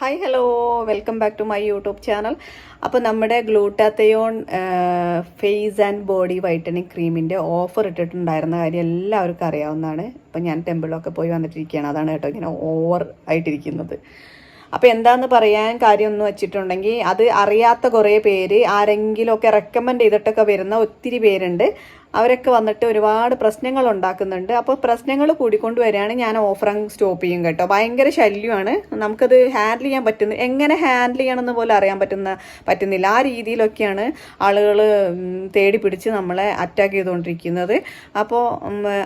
Hi hello welcome back to my YouTube channel അപ്പോൾ നമ്മുടെ glutathione face and body whitening ക്രീമിന്റെ offer ഇട്ടിട്ടുണ്ടായിരുന്ന കാര്യം എല്ലാവർക്കും അറിയാവുന്നതാണ്. അപ്പോൾ ഞാൻ ടെമ്പിളൊക്കെ പോയി വന്നിട്ടിരിക്കുകയാണ്. അതാണ് കേട്ടോ ഇങ്ങനെ ഓവർ ആയിട്ടിരിക്കുന്നത്. അപ്പോൾ എന്താന്ന് പറയാൻ കാര്യം വെച്ചിട്ടുണ്ടെങ്കിൽ അത് അറിയാത്ത കുറേ പേര് ആരെങ്കിലുമൊക്കെ റെക്കമെൻഡ് ചെയ്തിട്ടൊക്കെ വരുന്ന ഒത്തിരി പേരുണ്ട്. അവരൊക്കെ വന്നിട്ട് ഒരുപാട് പ്രശ്നങ്ങൾ ഉണ്ടാക്കുന്നുണ്ട്. അപ്പോൾ പ്രശ്നങ്ങൾ കൂടിക്കൊണ്ട് വരികയാണ് ഞാൻ ഓഫറിങ് സ്റ്റോപ്പ് ചെയ്യും കേട്ടോ. ഭയങ്കര ശല്യമാണ്. നമുക്കത് ഹാൻഡിൽ ചെയ്യാൻ പറ്റുന്ന എങ്ങനെ ഹാൻഡിൽ ചെയ്യണമെന്ന് പോലും അറിയാൻ പറ്റുന്ന പറ്റുന്നില്ല. ആ രീതിയിലൊക്കെയാണ് ആളുകൾ തേടി പിടിച്ച് നമ്മളെ അറ്റാക്ക് ചെയ്തുകൊണ്ടിരിക്കുന്നത്. അപ്പോൾ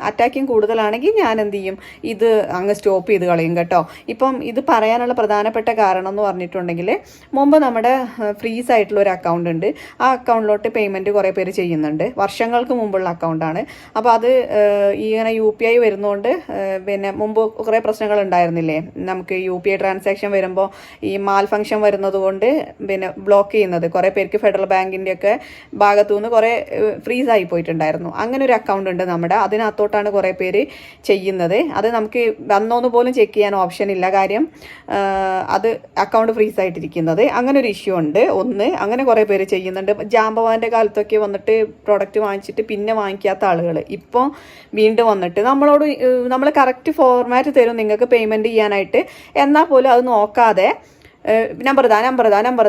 അറ്റാക്കിങ് കൂടുതലാണെങ്കിൽ ഞാൻ എന്ത് ചെയ്യും? ഇത് അങ്ങ് സ്റ്റോപ്പ് ചെയ്ത് കളയും കേട്ടോ. ഇപ്പം ഇത് പറയാനുള്ള പ്രധാനപ്പെട്ട കാരണം എന്ന് പറഞ്ഞിട്ടുണ്ടെങ്കിൽ മുമ്പ് നമ്മുടെ ഫ്രീസ് ആയിട്ടുള്ള ഒരു അക്കൗണ്ട് ഉണ്ട്. ആ അക്കൗണ്ടിലോട്ട് പേയ്മെന്റ് കുറേ പേര് ചെയ്യുന്നുണ്ട്. വർഷങ്ങൾക്ക് മുമ്പുള്ള അക്കൗണ്ടാണ്. അപ്പോൾ അത് ഇങ്ങനെ യു പി ഐ വരുന്നതുകൊണ്ട് പിന്നെ മുമ്പ് കുറേ പ്രശ്നങ്ങൾ ഉണ്ടായിരുന്നില്ലേ? നമുക്ക് യു പി ഐ ട്രാൻസാക്ഷൻ വരുമ്പോൾ ഈ മാൽ ഫംഗ്ഷൻ വരുന്നത് കൊണ്ട് പിന്നെ ബ്ലോക്ക് ചെയ്യുന്നത്. കുറേ പേർക്ക് ഫെഡറൽ ബാങ്കിന്റെയൊക്കെ ഒക്കെ ഭാഗത്തു നിന്ന് കുറേ ഫ്രീസ് ആയി പോയിട്ടുണ്ടായിരുന്നു. അങ്ങനെ ഒരു അക്കൗണ്ട് ഉണ്ട് നമ്മുടെ. അതിനകത്തോട്ടാണ് കുറേ പേര് ചെയ്യുന്നത്. അത് നമുക്ക് വന്നോന്ന് പോലും ചെക്ക് ചെയ്യാൻ ഓപ്ഷൻ ഇല്ല. കാര്യം അത് അക്കൗണ്ട് ഫ്രീസ് ആയിട്ടിരിക്കുന്നത്. അങ്ങനെ ഒരു ഇഷ്യൂ ഉണ്ട്. ഒന്ന് അങ്ങനെ കുറേ പേര് ചെയ്യുന്നുണ്ട്. ജാമ്പവാന്റെ കാലത്തൊക്കെ വന്നിട്ട് പ്രോഡക്റ്റ് വാങ്ങിച്ചിട്ട് പിന്നെ വാങ്ങിക്കാത്ത ആളുകൾ ഇപ്പോൾ വീണ്ടും വന്നിട്ട് നമ്മളോട് നമ്മൾ കറക്റ്റ് ഫോർമാറ്റ് തരും നിങ്ങൾക്ക് പേയ്മെന്റ് ചെയ്യാനായിട്ട്. എന്നാൽ പോലും അത് നോക്കാതെ നമ്പർ താ നമ്പർ താ നമ്പർ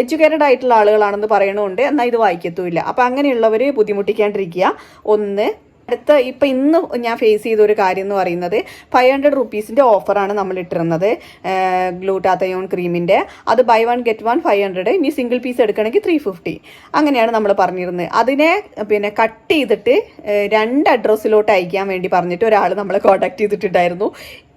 എഡ്യൂക്കേറ്റഡ് ആയിട്ടുള്ള ആളുകളാണെന്ന് പറയണമുണ്ട് എന്നാൽ ഇത് വായിക്കത്തുമില്ല. അപ്പം അങ്ങനെയുള്ളവർ ബുദ്ധിമുട്ടിക്കാണ്ടിരിക്കുക. ഒന്ന് അടുത്ത ഇപ്പം ഇന്ന് ഞാൻ ഫേസ് ചെയ്ത ഒരു കാര്യം എന്ന് പറയുന്നത് ഫൈവ് ഹൺഡ്രഡ് റുപ്പീസിന്റെ ഓഫറാണ് നമ്മൾ ഇട്ടിരുന്നത്. ഗ്ലൂട്ടാത്തയോൺ ക്രീമിന്റെ അത് buy one get one five hundred ഇനി സിംഗിൾ പീസ് എടുക്കണമെങ്കിൽ ത്രീ ഫിഫ്റ്റി അങ്ങനെയാണ് നമ്മൾ പറഞ്ഞിരുന്നത്. അതിനെ പിന്നെ കട്ട് ചെയ്തിട്ട് രണ്ട് അഡ്രസ്സിലോട്ട് അയക്കാൻ വേണ്ടി പറഞ്ഞിട്ട് ഒരാൾ നമ്മളെ കോൺടാക്ട് ചെയ്തിട്ടുണ്ടായിരുന്നു.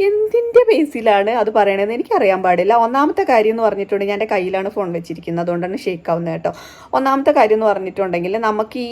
എന്തിന്റെ ബേസിലാണ് അത് പറയണതെന്ന് എനിക്കറിയാൻ പാടില്ല. ഒന്നാമത്തെ കാര്യം എന്ന് പറഞ്ഞിട്ടുണ്ടെങ്കിൽ എന്റെ കയ്യിലാണ് ഫോൺ വെച്ചിരിക്കുന്നത്. അതുകൊണ്ടാണ് ഷേക്ക് ആവുന്നത് കേട്ടോ. ഒന്നാമത്തെ കാര്യം എന്ന് പറഞ്ഞിട്ടുണ്ടെങ്കിൽ നമുക്ക് ഈ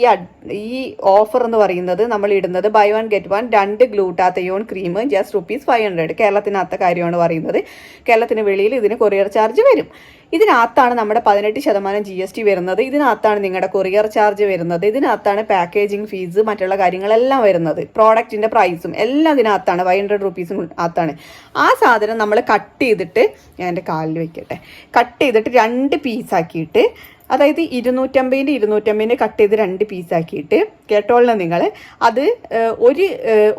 ഈ ഓഫർ എന്ന് പറയുന്നത് നമ്മൾ ഇടുന്നത്. ബൈ വൺ ഗെറ്റ് വൺ രണ്ട് glutathione cream just rupees five hundred കേരളത്തിനകത്ത കാര്യമാണ് പറയുന്നത്. കേരളത്തിന് വെളിയിൽ ഇതിന് കൊറിയർ ചാർജ് വരും. ഇതിനകത്താണ് നമ്മുടെ പതിനെട്ട് ശതമാനം ജി എസ് ടി വരുന്നത്. ഇതിനകത്താണ് നിങ്ങളുടെ കൊറിയർ ചാർജ് വരുന്നത്. ഇതിനകത്താണ് പാക്കേജിങ് ഫീസ് മറ്റുള്ള കാര്യങ്ങളെല്ലാം വരുന്നത്. പ്രോഡക്റ്റിന്റെ പ്രൈസും എല്ലാം ഇതിനകത്താണ്. ഫൈവ് ഹൺഡ്രഡ് റുപ്പീസും അകത്താണ്. ആ സാധനം നമ്മൾ കട്ട് ചെയ്തിട്ട് ഞാൻ എന്റെ കാലിൽ വെക്കട്ടെ. കട്ട് ചെയ്തിട്ട് രണ്ട് പീസാക്കിയിട്ട് അതായത് ഇരുന്നൂറ്റമ്പതിന്റെ ഇരുന്നൂറ്റമ്പതിന്റെ കട്ട് ചെയ്ത് രണ്ട് പീസാക്കിയിട്ട് കേട്ടോളണം നിങ്ങൾ അത് ഒരു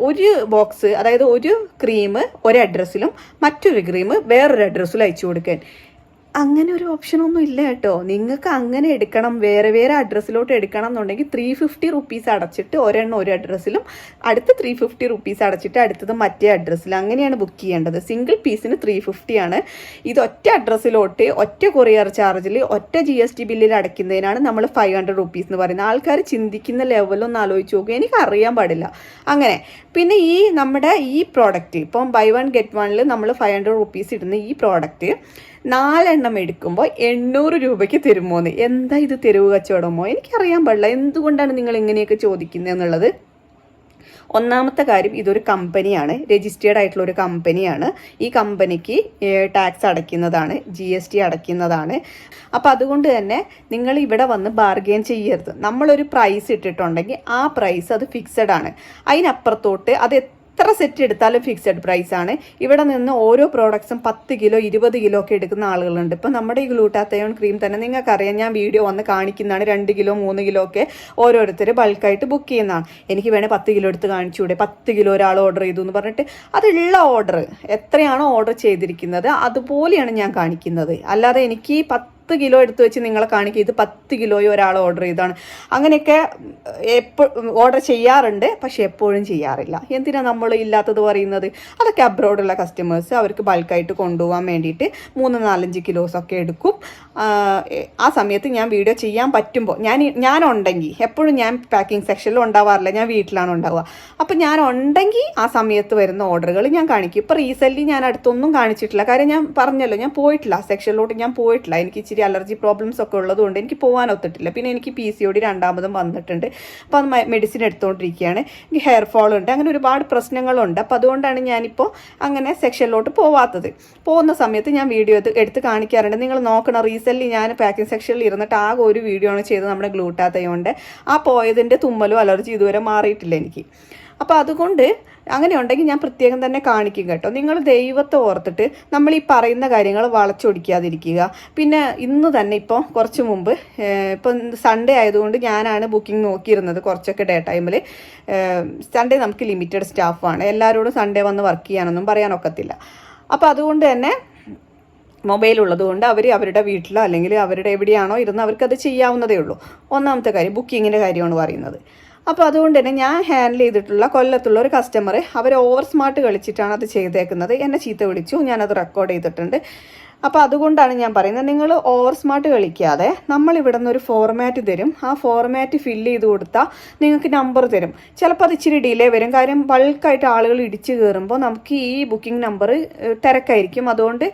ഒരു ബോക്സ് അതായത് ഒരു ക്രീം ഒരു അഡ്രസ്സിലും മറ്റൊരു ക്രീം വേറൊരു അഡ്രസ്സിലും അയച്ചു കൊടുക്കാൻ. അങ്ങനെ ഒരു ഓപ്ഷനൊന്നും ഇല്ല കേട്ടോ. നിങ്ങൾക്ക് അങ്ങനെ എടുക്കണം വേറെ വേറെ അഡ്രസ്സിലോട്ട് എടുക്കണം എന്നുണ്ടെങ്കിൽ ത്രീ ഫിഫ്റ്റി റുപ്പീസ് അടച്ചിട്ട് ഒരെണ്ണം ഒരു അഡ്രസ്സിലും അടുത്ത ത്രീ ഫിഫ്റ്റി റുപ്പീസ് അടച്ചിട്ട് അടുത്തത് മറ്റേ അഡ്രസ്സിൽ അങ്ങനെയാണ് ബുക്ക് ചെയ്യേണ്ടത്. സിംഗിൾ പീസിന് ത്രീ ഫിഫ്റ്റിയാണ് ഇത് ഒറ്റ അഡ്രസ്സിലോട്ട് ഒറ്റ കൊറിയർ ചാർജിൽ ഒറ്റ ജി എസ് ടി ബില്ലിൽ അടയ്ക്കുന്നതിനാണ് നമ്മൾ ഫൈവ് ഹൺഡ്രഡ് റുപ്പീസ് എന്ന് പറയുന്നത്. ആൾക്കാർ ചിന്തിക്കുന്ന ലെവലൊന്നും ആലോചിച്ച് നോക്കുക എനിക്ക് അറിയാൻ പാടില്ല. അങ്ങനെ പിന്നെ ഈ നമ്മുടെ ഈ പ്രോഡക്റ്റ് ഇപ്പം ബൈ വൺ ഗെറ്റ് വണ്ണിൽ നമ്മൾ ഫൈവ് ഹൺഡ്രഡ് റുപ്പീസ് ഇടുന്ന ഈ പ്രോഡക്റ്റ് നാലെണ്ണം എടുക്കുമ്പോൾ എണ്ണൂറ് രൂപയ്ക്ക് തരുമോന്ന്. എന്താ ഇത് തെരുവ് കച്ചവടമോ? എനിക്കറിയാൻ പാടില്ല. എന്തുകൊണ്ടാണ് നിങ്ങൾ ഇങ്ങനെയൊക്കെ ചോദിക്കുന്നത് എന്നുള്ളത്? ഒന്നാമത്തെ കാര്യം ഇതൊരു കമ്പനിയാണ്. രജിസ്റ്റേർഡ് ആയിട്ടുള്ള ഒരു കമ്പനിയാണ്. ഈ കമ്പനിക്ക് ടാക്സ് അടയ്ക്കുന്നതാണ്. ജി എസ് ടി അടയ്ക്കുന്നതാണ്. അപ്പം അതുകൊണ്ട് തന്നെ നിങ്ങൾ ഇവിടെ വന്ന് ബാർഗെയിൻ ചെയ്യരുത്. നമ്മളൊരു പ്രൈസ് ഇട്ടിട്ടുണ്ടെങ്കിൽ ആ പ്രൈസ് അത് ഫിക്സഡ് ആണ്. അതിനപ്പുറത്തോട്ട് അത് എത്ര സെറ്റ് എടുത്താലും ഫിക്സഡ് പ്രൈസ് ആണ്. ഇവിടെ നിന്ന് ഓരോ പ്രോഡക്ട്സും പത്ത് കിലോ ഇരുപത് കിലോ ഒക്കെ എടുക്കുന്ന ആളുകളുണ്ട്. ഇപ്പം നമ്മുടെ ഈ ഗ്ലൂട്ടാത്തയോൺ ക്രീം തന്നെ നിങ്ങൾക്കറിയാം. ഞാൻ വീഡിയോ വന്ന് കാണിക്കുന്നതാണ്. രണ്ട് കിലോ മൂന്ന് കിലോ ഒക്കെ ഓരോരുത്തർ ബൾക്കായിട്ട് ബുക്ക് ചെയ്യുന്നതാണ്. എനിക്ക് വേണേൽ പത്ത് കിലോ എടുത്ത് കാണിച്ചുകൂടെ? പത്ത് കിലോ ഒരാൾ ഓർഡർ ചെയ്തു എന്ന് പറഞ്ഞിട്ട് അതുള്ള ഓർഡർ എത്രയാണോ ഓർഡർ ചെയ്തിരിക്കുന്നത്? അതുപോലെയാണ് ഞാൻ കാണിക്കുന്നത്. അല്ലാതെ എനിക്ക് ഈ പത്ത് കിലോ എടുത്ത് വെച്ച് നിങ്ങളെ കാണിക്കുക ഇത് പത്ത് കിലോയോ ഒരാൾ ഓർഡർ ചെയ്താണ് അങ്ങനെയൊക്കെ ഓർഡർ ചെയ്യാറുണ്ട് പക്ഷെ എപ്പോഴും ചെയ്യാറില്ല. എന്തിനാ നമ്മൾ ഇല്ലാത്തത് പറയുന്നത്? അതൊക്കെ അബ്രോഡുള്ള കസ്റ്റമേഴ്സ് അവർക്ക് ബൾക്കായിട്ട് കൊണ്ടുപോകാൻ വേണ്ടിയിട്ട് മൂന്ന് നാലഞ്ച് കിലോസൊക്കെ എടുക്കും. ആ, സമയത്ത് ഞാൻ വീഡിയോ ചെയ്യാൻ പറ്റുമ്പോൾ ഞാൻ ഉണ്ടെങ്കിൽ എപ്പോഴും ഞാൻ പാക്കിംഗ് സെക്ഷനിൽ ഉണ്ടാവാറില്ല. ഞാൻ വീട്ടിലാണ് ഉണ്ടാവുക. അപ്പം ഞാൻ ഉണ്ടെങ്കിൽ ആ സമയത്ത് വരുന്ന ഓർഡറുകൾ ഞാൻ കാണിക്കും. ഇപ്പോൾ റീസെന്റ് ഞാൻ അടുത്തൊന്നും കാണിച്ചിട്ടില്ല. കാര്യം ഞാൻ പറഞ്ഞല്ലോ ഞാൻ പോയിട്ടില്ല. സെക്ഷനിലോട്ട് ഞാൻ പോയിട്ടില്ല. എനിക്ക് ഇച്ചിരി അലർജി പ്രോബ്ലംസ് ഒക്കെ ഉള്ളതുകൊണ്ട് എനിക്ക് പോകാൻ ഒത്തിട്ടില്ല. പിന്നെ എനിക്ക് പി സി ഒ ഡി രണ്ടാമതും വന്നിട്ടുണ്ട്. അപ്പോൾ അത് മെഡിസിൻ എടുത്തുകൊണ്ടിരിക്കുകയാണ് എനിക്ക് ഹെയർ ഫോൾ ഉണ്ട്. അങ്ങനെ ഒരുപാട് പ്രശ്നങ്ങളുണ്ട്. അപ്പോൾ അതുകൊണ്ടാണ് ഞാനിപ്പോൾ അങ്ങനെ സെക്ഷനിലോട്ട് പോവാത്തത്. പോകുന്ന സമയത്ത് ഞാൻ വീഡിയോ എടുത്ത് കാണിക്കാറുണ്ട്. നിങ്ങൾ നോക്കണം റീസെന്റ്ലി ഞാൻ പാക്കിംഗ് സെക്ഷനിൽ ഇരുന്നിട്ട് ആകെ ഒരു വീഡിയോ ആണ് ചെയ്തത് നമ്മുടെ ഗ്ലൂട്ടാത്തയോണ്ട് ആ പോയതിന്റെ തുമ്മലും അലർജി ഇതുവരെ മാറിയിട്ടില്ല എനിക്ക്. അപ്പോൾ അതുകൊണ്ട് അങ്ങനെ ഉണ്ടെങ്കിൽ ഞാൻ പ്രത്യേകം തന്നെ കാണിക്കും കേട്ടോ. നിങ്ങൾ ദൈവത്തെ ഓർത്തിട്ട് നമ്മൾ ഈ പറയുന്ന കാര്യങ്ങൾ വളച്ചൊടിക്കാതിരിക്കുക. പിന്നെ ഇന്ന് തന്നെ ഇപ്പോൾ കുറച്ച് മുമ്പ് ഇപ്പം സൺഡേ ആയതുകൊണ്ട് ഞാനാണ് ബുക്കിംഗ് നോക്കിയിരുന്നത് കുറച്ചൊക്കെ ഡേ ടൈമിൽ സൺഡേ നമുക്ക് ലിമിറ്റഡ് സ്റ്റാഫാണ് എല്ലാവരോടും സൺഡേ വന്ന് വർക്ക് ചെയ്യാനൊന്നും പറയാനൊക്കത്തില്ല അപ്പോൾ അതുകൊണ്ട് തന്നെ മൊബൈൽ ഉള്ളതുകൊണ്ട് അവർ അവരുടെ വീട്ടിലോ അല്ലെങ്കിൽ അവരുടെ എവിടെയാണോ ഇരുന്ന് അവർക്കത് ചെയ്യാവുന്നതേ ഉള്ളൂ. ഒന്നാമത്തെ കാര്യം ബുക്കിങ്ങിന്റെ കാര്യമാണ് പറയുന്നത്. അപ്പോൾ അതുകൊണ്ട് തന്നെ ഞാൻ ഹാൻഡിൽ ചെയ്തിട്ടുള്ള കൊല്ലത്തുള്ള ഒരു കസ്റ്റമർ അവർ ഓവർ സ്മാർട്ട് കളിച്ചിട്ടാണ് അത് ചെയ്തേക്കുന്നത്. എന്നെ ചീത്ത വിളിച്ചു ഞാനത് റെക്കോർഡ് ചെയ്തിട്ടുണ്ട്. അപ്പോൾ അതുകൊണ്ടാണ് ഞാൻ പറയുന്നത്. നിങ്ങൾ ഓവർ സ്മാർട്ട് കളിക്കാതെ നമ്മൾ ഇവിടെ നിന്ന് ഒരു ഫോർമാറ്റ് തരും. ആ ഫോർമാറ്റ് ഫില്ല് ചെയ്ത് കൊടുത്താൽ നിങ്ങൾക്ക് നമ്പർ തരും. ചിലപ്പോൾ അത് ഇച്ചിരി ഡിലേ വരും. കാര്യം ബൾക്കായിട്ട് ആളുകൾ ഇടിച്ചു കയറുമ്പോൾ നമുക്ക് ഈ ബുക്കിംഗ് നമ്പർ തിരക്കായിരിക്കും. അതുകൊണ്ട്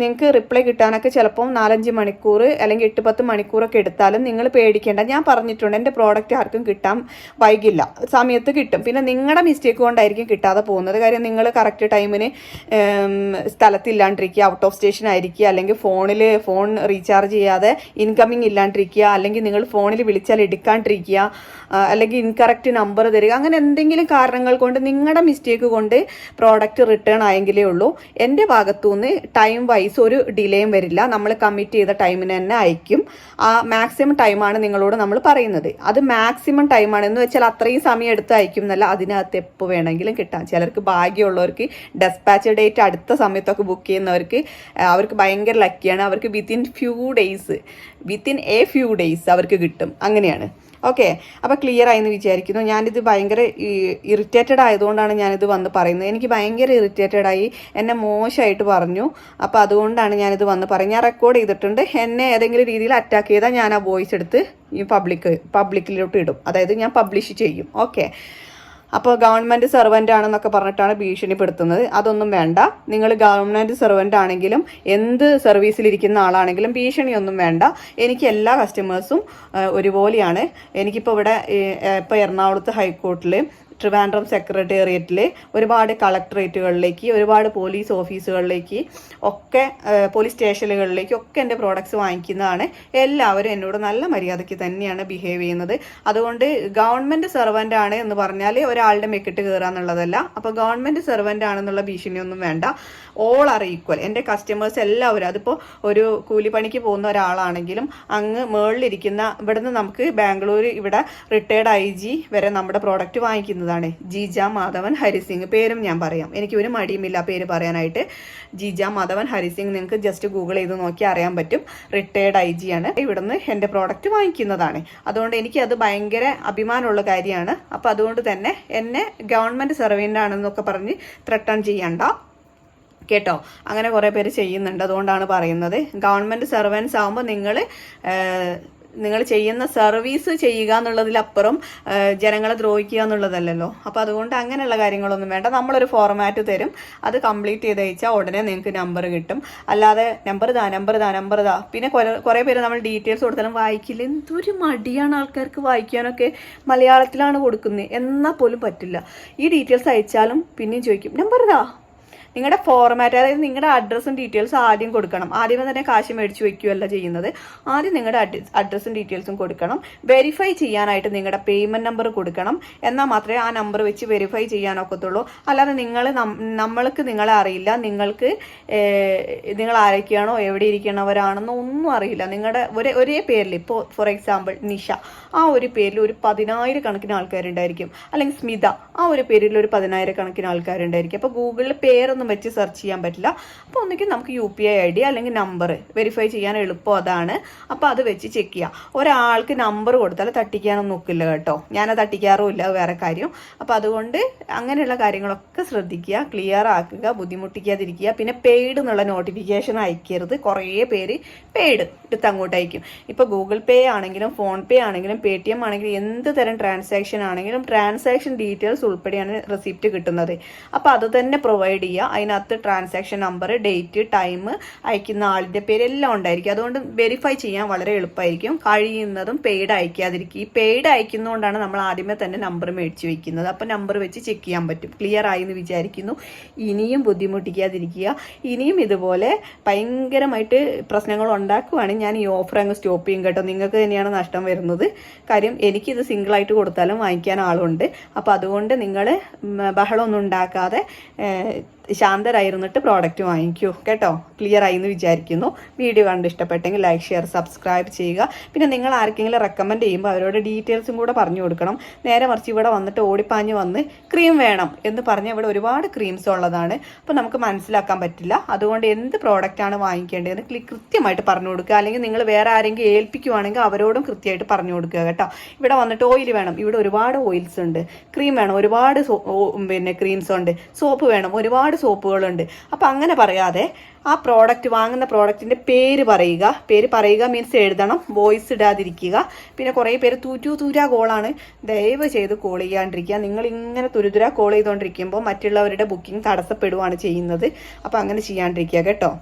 നിങ്ങൾക്ക് റിപ്ലൈ കിട്ടാനൊക്കെ ചിലപ്പോൾ നാലഞ്ച് മണിക്കൂർ അല്ലെങ്കിൽ എട്ട് പത്ത് മണിക്കൂറൊക്കെ എടുത്താലും നിങ്ങൾ പേടിക്കേണ്ട. ഞാൻ പറഞ്ഞിട്ടുണ്ട് എന്റെ പ്രോഡക്റ്റ് ആർക്കും കിട്ടാൻ വൈകില്ല. സമയത്ത് കിട്ടും. പിന്നെ നിങ്ങളുടെ മിസ്റ്റേക്ക് കൊണ്ടായിരിക്കും കിട്ടാതെ പോകുന്നത്. കാര്യം നിങ്ങൾ കറക്റ്റ് ടൈമിന് സ്ഥലത്തില്ലാണ്ടിരിക്കുക ഔട്ട് ഓഫ് സ്റ്റേഷൻ ആയിരിക്കുക അല്ലെങ്കിൽ ഫോണിൽ ഫോൺ റീചാർജ് ചെയ്യാതെ ഇൻകമ്മിങ് ഇല്ലാണ്ടിരിക്കുക അല്ലെങ്കിൽ നിങ്ങൾ ഫോണിൽ വിളിച്ചാൽ എടുക്കാണ്ടിരിക്കുക അല്ലെങ്കിൽ ഇൻകറക്റ്റ് നമ്പർ തരിക അങ്ങനെ എന്തെങ്കിലും കാരണങ്ങൾ കൊണ്ട് നിങ്ങളുടെ മിസ്റ്റേക്ക് കൊണ്ട് പ്രോഡക്റ്റ് റിട്ടേൺ ആയെങ്കിലേ ഉള്ളൂ. എന്റെ ഭാഗത്തുനിന്ന് ടൈം വൈസ് ഒരു ഡിലേയും വരില്ല. നമ്മൾ കമ്മിറ്റ് ചെയ്ത ടൈമിന് തന്നെ അയക്കും. ആ മാക്സിമം ടൈമാണ് നിങ്ങളോട് നമ്മൾ പറയുന്നത്. അത് മാക്സിമം ടൈമാണ് എന്ന് വെച്ചാൽ അത്രയും സമയം എടുത്ത് അയക്കും എന്നല്ല അതിനകത്ത് എപ്പോൾ വേണമെങ്കിലും കിട്ടാം. ചിലർക്ക് ഭാഗ്യമുള്ളവർക്ക് ഡെസ്പാച്ച് ഡേറ്റ് അടുത്ത സമയത്തൊക്കെ ബുക്ക് ചെയ്യുന്നവർക്ക് അവർക്ക് ഭയങ്കര ലക്കിയാണ് അവർക്ക് within few days within a few days അവർക്ക് കിട്ടും. അങ്ങനെയാണ്. ഓക്കെ അപ്പോൾ ക്ലിയർ ആയെന്ന് വിചാരിക്കുന്നു. ഞാനിത് ഭയങ്കര ഇറിറ്റേറ്റഡ് ആയതുകൊണ്ടാണ് ഞാനിത് വന്ന് പറയുന്നത്. എനിക്ക് ഭയങ്കര ഇറിറ്റേറ്റഡ് ആയി. എന്നെ മോശമായിട്ട് പറഞ്ഞു. അപ്പോൾ അതുകൊണ്ടാണ് ഞാനിത് വന്ന് പറയുന്നത്. ഞാൻ റെക്കോർഡ് ചെയ്തിട്ടുണ്ട്. എന്നെ ഏതെങ്കിലും രീതിയിൽ അറ്റാക്ക് ചെയ്താൽ ഞാൻ ആ വോയിസ് എടുത്ത് ഈ പബ്ലിക് പബ്ലിക്കിലോട്ട് ഇടും. അതായത് ഞാൻ പബ്ലിഷ് ചെയ്യും. ഓക്കെ അപ്പോൾ ഗവൺമെന്റ് സെർവന്റ് ആണെന്നൊക്കെ പറഞ്ഞിട്ടാണ് ഭീഷണിപ്പെടുത്തുന്നത്. അതൊന്നും വേണ്ട. നിങ്ങൾ ഗവൺമെന്റ് സെർവന്റ് ആണെങ്കിലും എന്ത് സർവീസിലിരിക്കുന്ന ആളാണെങ്കിലും ഭീഷണിയൊന്നും വേണ്ട. എനിക്ക് എല്ലാ കസ്റ്റമേഴ്സും ഒരുപോലെയാണ്. എനിക്കിപ്പോൾ ഇവിടെ ഇപ്പോൾ എറണാകുളത്ത് ഹൈക്കോർട്ടിൽ ട്രിവാൻഡ്രം സെക്രട്ടേറിയറ്റിൽ ഒരുപാട് കളക്ടറേറ്റുകളിലേക്ക് ഒരുപാട് പോലീസ് ഓഫീസുകളിലേക്ക് ഒക്കെ പോലീസ് സ്റ്റേഷനുകളിലേക്ക് ഒക്കെ എന്റെ പ്രോഡക്റ്റ്സ് വാങ്ങിക്കുന്നതാണ്. എല്ലാവരും എന്നോട് നല്ല മര്യാദയ്ക്ക് തന്നെയാണ് ബിഹേവ് ചെയ്യുന്നത്. അതുകൊണ്ട് ഗവൺമെന്റ് സെർവന്റ് ആണ് എന്ന് പറഞ്ഞാൽ ഒരാളുടെ മെക്കിട്ട് കയറുക എന്നുള്ളതല്ല. അപ്പോൾ ഗവൺമെന്റ് സെർവന്റ് ആണെന്നുള്ള ഭീഷണിയൊന്നും വേണ്ട. All are equal. എന്റെ കസ്റ്റമേഴ്സ് എല്ലാവരും അതിപ്പോൾ ഒരു കൂലിപ്പണിക്ക് പോകുന്ന ഒരാളാണെങ്കിലും അങ്ങ് മേളിലിരിക്കുന്ന ഇവിടുന്ന് നമുക്ക് ബാംഗ്ലൂർ ഇവിടെ റിട്ടയർഡ് ഐ ജി വരെ നമ്മുടെ പ്രോഡക്റ്റ് വാങ്ങിക്കുന്നതാണ് ജീജ മാധവൻ ഹരിസിംഗ്. പേരും ഞാൻ പറയാം. എനിക്ക് ഒരു മടിയുമില്ല പേര് പറയാനായിട്ട്. ജീജ മാധവൻ ഹരിസിംഗ് നിങ്ങൾക്ക് ജസ്റ്റ് ഗൂഗിൾ ചെയ്ത് നോക്കി അറിയാൻ പറ്റും. റിട്ടയർഡ് ഐ ജി ആണ്. ഇവിടുന്ന് എന്റെ പ്രോഡക്റ്റ് വാങ്ങിക്കുന്നതാണ്. അതുകൊണ്ട് എനിക്ക് അത് ഭയങ്കര അഭിമാനമുള്ള കാര്യമാണ്. അപ്പോൾ അതുകൊണ്ട് തന്നെ എന്നെ ഗവൺമെന്റ് സർവീന്റ് ആണെന്നൊക്കെ പറഞ്ഞ് ത്രട്ടൺ ചെയ്യണ്ട. കേട്ടോ? അങ്ങനെ കുറേ പേര് ചെയ്യുന്നുണ്ട്. അതുകൊണ്ടാണ് പറയുന്നത്. ഗവൺമെന്റ് സർവൻസ് ആകുമ്പോൾ നിങ്ങൾ നിങ്ങൾ ചെയ്യുന്ന സർവീസ് ചെയ്യുക എന്നുള്ളതിലപ്പുറം ജനങ്ങളെ ദ്രോഹിക്കുക എന്നുള്ളതല്ലല്ലോ. അപ്പോൾ അതുകൊണ്ട് അങ്ങനെയുള്ള കാര്യങ്ങളൊന്നും വേണ്ട. നമ്മളൊരു ഫോർമാറ്റ് തരും. അത് കംപ്ലീറ്റ് ചെയ്ത് അയച്ചാൽ ഉടനെ നിങ്ങൾക്ക് നമ്പർ കിട്ടും. അല്ലാതെ നമ്പർ താ നമ്പർ താ നമ്പർ താ. പിന്നെ കുറെ- പേര് നമ്മൾ ഡീറ്റെയിൽസ് കൊടുത്താലും വായിക്കില്ല. എന്തൊരു മടിയാണ് ആൾക്കാർക്ക് വായിക്കാനൊക്കെ മലയാളത്തിലാണ് കൊടുക്കുന്നത്. എന്നാൽ പോലും പറ്റില്ല. ഈ ഡീറ്റെയിൽസ് അയച്ചാലും പിന്നെയും ചോദിക്കും നമ്പർ താ? നിങ്ങളുടെ ഫോർമാറ്റ് അതായത് നിങ്ങളുടെ അഡ്രസ്സും ഡീറ്റെയിൽസ് ആദ്യം കൊടുക്കണം. ആദ്യമേ തന്നെ കാശ് മേടിച്ച് വെക്കുകയല്ല ചെയ്യുന്നത്. ആദ്യം നിങ്ങളുടെ അഡ്രസ്സും ഡീറ്റെയിൽസും കൊടുക്കണം. വെരിഫൈ ചെയ്യാനായിട്ട് നിങ്ങളുടെ പേയ്മെന്റ് നമ്പർ കൊടുക്കണം. എന്നാൽ മാത്രമേ ആ നമ്പർ വെച്ച് വെരിഫൈ ചെയ്യാനൊക്കത്തുള്ളൂ. അല്ലാതെ നിങ്ങൾ നമ്മൾക്ക് നിങ്ങളെ അറിയില്ല. നിങ്ങൾക്ക് നിങ്ങൾ ആരൊക്കെയാണോ എവിടെ ഇരിക്കണവരാണെന്നോ ഒന്നും അറിയില്ല. നിങ്ങളുടെ ഒരേ ഒരേ പേരിൽ ഇപ്പോൾ ഫോർ എക്സാമ്പിൾ നിഷ ആ ഒരു പേരിൽ ഒരു പതിനായിരക്കണക്കിന് ആൾക്കാരുണ്ടായിരിക്കും. അല്ലെങ്കിൽ സ്മിത ആ ഒരു പേരിൽ ഒരു പതിനായിരക്കണക്കിന് ആൾക്കാരുണ്ടായിരിക്കും. അപ്പോൾ ഗൂഗിളിൽ പേരൊന്നും വെച്ച് സെർച്ച് ചെയ്യാൻ പറ്റില്ല. അപ്പോൾ ഒന്നുകിൽ നമുക്ക് U P I I D അല്ലെങ്കിൽ നമ്പർ വെരിഫൈ ചെയ്യാൻ എളുപ്പം അതാണ്. അപ്പോൾ അത് വെച്ച് ചെക്ക് ചെയ്യുക ഒരാൾക്ക് നമ്പർ കൊടുത്താൽ തട്ടിക്കാനൊന്നും നോക്കില്ല കേട്ടോ. ഞാനത് തട്ടിക്കാറുമില്ല വേറെ കാര്യം. അപ്പോൾ അതുകൊണ്ട് അങ്ങനെയുള്ള കാര്യങ്ങളൊക്കെ ശ്രദ്ധിക്കുക ക്ലിയർ ആക്കുക ബുദ്ധിമുട്ടിക്കാതിരിക്കുക. പിന്നെ പെയ്ഡ് എന്നുള്ള നോട്ടിഫിക്കേഷൻ അയക്കരുത്. കുറേ പേര് പെയ്ഡ് എടുത്ത് അങ്ങോട്ട് അയക്കും. ഇപ്പോൾ ഗൂഗിൾ പേ ആണെങ്കിലും ഫോൺ പേ ആണെങ്കിലും പേ ടി എം ആണെങ്കിലും എന്ത് തരം ട്രാൻസാക്ഷൻ ആണെങ്കിലും ട്രാൻസാക്ഷൻ ഡീറ്റെയിൽസ് ഉൾപ്പെടെയാണ് റെസിപ്റ്റ് കിട്ടുന്നത്. അപ്പോൾ അത് തന്നെ പ്രൊവൈഡ് ചെയ്യുക. അതിനകത്ത് ട്രാൻസാക്ഷൻ നമ്പർ ഡേറ്റ് ടൈം അയക്കുന്ന ആളിന്റെ പേര് എല്ലാം ഉണ്ടായിരിക്കും. അതുകൊണ്ട് വെരിഫൈ ചെയ്യാൻ വളരെ എളുപ്പമായിരിക്കും. കഴിയുന്നതും പെയ്ഡ് അയക്കാതിരിക്കും. ഈ പെയ്ഡ് അയക്കുന്നതുകൊണ്ടാണ് നമ്മൾ ആദ്യമേ തന്നെ നമ്പർ മേടിച്ച് വെക്കുന്നത്. അപ്പോൾ നമ്പർ വെച്ച് ചെക്ക് ചെയ്യാൻ പറ്റും. ക്ലിയർ ആയി എന്ന് വിചാരിക്കുന്നു. ഇനിയും ബുദ്ധിമുട്ടിക്കാതിരിക്കുക. ഇനിയും ഇതുപോലെ ഭയങ്കരമായിട്ട് പ്രശ്നങ്ങൾ ഉണ്ടാക്കുവാണെങ്കിൽ ഞാൻ ഈ ഓഫർ അങ്ങ് സ്റ്റോപ്പ് ചെയ്യും കേട്ടോ. നിങ്ങൾക്ക് തന്നെയാണ് നഷ്ടം വരുന്നത്. കാര്യം എനിക്കിത് സിംഗിളായിട്ട് കൊടുത്താലും വാങ്ങിക്കാൻ ആളുണ്ട്. അപ്പോൾ അതുകൊണ്ട് നിങ്ങൾ ബഹളമൊന്നും ഉണ്ടാക്കാതെ ശാന്തരായിരുന്നിട്ട് പ്രോഡക്റ്റ് വാങ്ങിക്കൂ. കേട്ടോ? ക്ലിയർ ആയി എന്ന് വിചാരിക്കുന്നു. വീഡിയോ കണ്ട് ഇഷ്ടപ്പെട്ടെങ്കിൽ ലൈക്ക് ഷെയർ സബ്സ്ക്രൈബ് ചെയ്യുക. പിന്നെ നിങ്ങൾ ആർക്കെങ്കിലും റെക്കമെൻഡ് ചെയ്യുമ്പോൾ അവരോട് ഡീറ്റെയിൽസും കൂടെ പറഞ്ഞു കൊടുക്കണം. നേരെ മറിച്ച് ഇവിടെ വന്നിട്ട് ഓടിപ്പാഞ്ഞ് വന്ന് ക്രീം വേണം എന്ന് പറഞ്ഞ് ഇവിടെ ഒരുപാട് ക്രീംസ് ഉള്ളതാണ്. അപ്പോൾ നമുക്ക് മനസ്സിലാക്കാൻ പറ്റില്ല. അതുകൊണ്ട് എന്ത് പ്രോഡക്റ്റാണ് വാങ്ങിക്കേണ്ടതെന്ന് ക്ലി- കൃത്യമായിട്ട് പറഞ്ഞു കൊടുക്കുക. അല്ലെങ്കിൽ നിങ്ങൾ വേറെ ആരെങ്കിലും ഏൽപ്പിക്കുവാണെങ്കിൽ അവരോടും കൃത്യമായിട്ട് പറഞ്ഞു കൊടുക്കുക കേട്ടോ. ഇവിടെ വന്നിട്ട് ഓയിൽ വേണം. ഇവിടെ ഒരുപാട് ഓയിൽസ് ഉണ്ട്. ക്രീം വേണം. ഒരുപാട് പിന്നെ ക്രീംസ് ഉണ്ട്. സോപ്പ് വേണം. ഒരുപാട് സോപ്പുകളുണ്ട്. അപ്പോൾ അങ്ങനെ പറയാതെ ആ പ്രോഡക്റ്റ് വാങ്ങുന്ന പ്രോഡക്റ്റിന്റെ പേര് പറയുക. പേര് പറയുക മീൻസ് എഴുതണം. വോയിസ് ഇടാതിരിക്കുക. പിന്നെ കുറേ പേര് തൂറ്റു തൂരാ കോളാണ് ദയവ് ചെയ്ത് കോൾ ചെയ്യാണ്ടിരിക്കുക. നിങ്ങൾ ഇങ്ങനെ തുരുതുരാ കോൾ ചെയ്തുകൊണ്ടിരിക്കുമ്പോൾ മറ്റുള്ളവരുടെ ബുക്കിംഗ് തടസ്സപ്പെടുകയാണ് ചെയ്യുന്നത്. അപ്പോൾ അങ്ങനെ ചെയ്യാണ്ടിരിക്കുക കേട്ടോ.